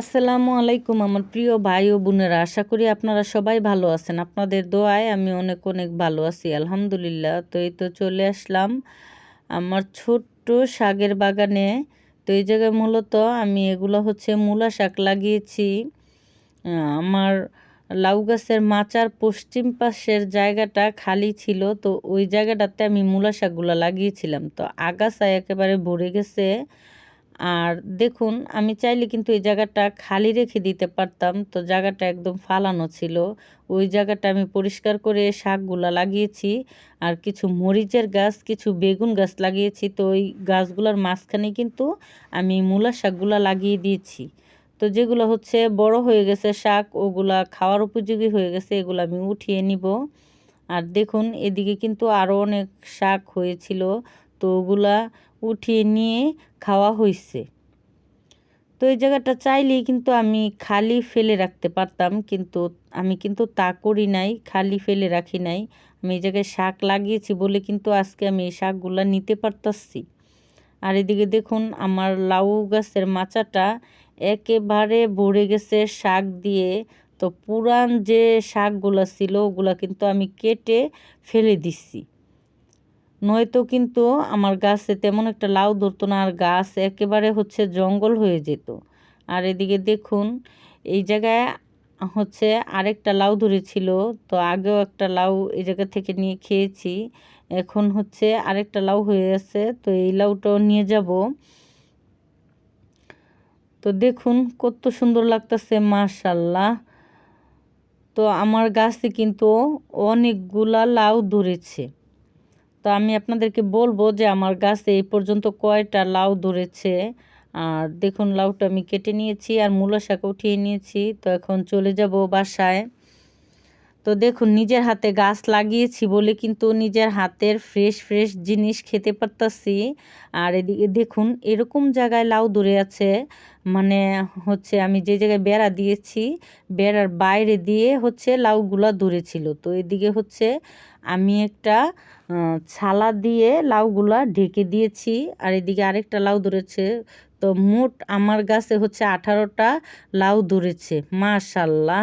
আসসালামু আলাইকুম আমার প্রিয় ভাই ও বোনেরা, আশা করি আপনারা সবাই ভালো আছেন। আপনাদের দোয়ায় আমি অনেক অনেক ভালো আছি, আলহামদুলিল্লাহ। তো এই তো চলে আসলাম আমার ছোট্ট শাকের বাগানে। তো এই জায়গায় মূলত আমি এগুলো হচ্ছে মূলা শাক লাগিয়েছি। আমার লাউ গাছের মাচার পশ্চিম পাশের জায়গাটা খালি ছিল, তো ওই জায়গাটাতে আমি মূলা শাকগুলো লাগিয়েছিলাম। তো আগাছা একেবারে ভরে গেছে। আর দেখুন, আমি চাইলে কিন্তু এই জায়গাটা খালি রেখে দিতে পারতাম। তো জায়গাটা একদম ফালানো ছিল। ওই জায়গাটা আমি পরিষ্কার করে শাকগুলা লাগিয়েছি আর কিছু মরিচের গাছ, কিছু বেগুন গাছ লাগিয়েছি। তো ওই গাছগুলোর মাঝখানে কিন্তু আমি মূলা শাকগুলা লাগিয়ে দিয়েছি। তো যেগুলো হচ্ছে বড় হয়ে গেছে শাক, ওগুলা খাওয়ার উপযোগী হয়ে গেছে, এগুলো আমি উঠিয়ে নিব। আর দেখুন, এদিকে কিন্তু আরও অনেক শাক হয়েছিল। তো ওগুলা উঠিয়ে নিয়ে খাওয়া হয়েছে তো এই জায়গাটা চাইলেই কিন্তু আমি খালি ফেলে রাখতে পারতাম, কিন্তু আমি কিন্তু তা করি নাই, খালি ফেলে রাখি নাই। আমি এই জায়গায় শাক লাগিয়েছি বলে কিন্তু আজকে আমি এই শাকগুলো নিতে পারতাছি। আর এদিকে দেখুন আমার লাউ গাছের মাচাটা একেবারে ভরে গেছে শাক দিয়ে। তো পুরান যে শাকগুলো ছিল ওগুলো কিন্তু আমি কেটে ফেলে দিচ্ছি নয়তো কিন্তু আমার গাছে তেমন একটা লাউ ধরতো না, আর গাছ একেবারে হচ্ছে জঙ্গল হয়ে যেত। আর এদিকে দেখুন, এই জায়গায় হচ্ছে আরেকটা লাউ ধরেছিল, তো আগেও একটা লাউ এই জায়গা থেকে নিয়ে খেয়েছি, এখন হচ্ছে আরেকটা লাউ হয়ে আছে তো এই লাউটাও নিয়ে যাব। তো দেখুন, কত সুন্দর লাগতেছে মাশাল্লাহ তো আমার গাছে কিন্তু অনেকগুলা লাউ ধরেছে। তো আমি আপনাদেরকে বলব যে আমার গাছে এই পর্যন্ত কয়টা লাউ ধরেছে। আর দেখুন, লাউটা আমি কেটে নিয়েছি আর মূলা শাক উঠিয়ে নিয়েছি। তো এখন চলে যাব বাসায়। তো দেখুন, নিজের হাতে গাছ লাগিয়েছি বলে কিন্তু নিজের হাতের ফ্রেশ ফ্রেশ জিনিস খেতে পারতাছি। আর এদিকে দেখুন, এরকম জায়গায় লাউ ধরে আছে। মানে হচ্ছে আমি যে জায়গায় বেড়া দিয়েছি, বেড়ার বাইরে দিয়ে হচ্ছে লাউগুলা ধরেছিল। তো এদিকে হচ্ছে আমি একটা ছালা দিয়ে লাউগুলা ঢেকে দিয়েছি। আর এদিকে আরেকটা লাউ ধরেছে। তো মোট আমার গাছে হচ্ছে আঠারোটা লাউ ধরেছে। মাশাল্লাহ!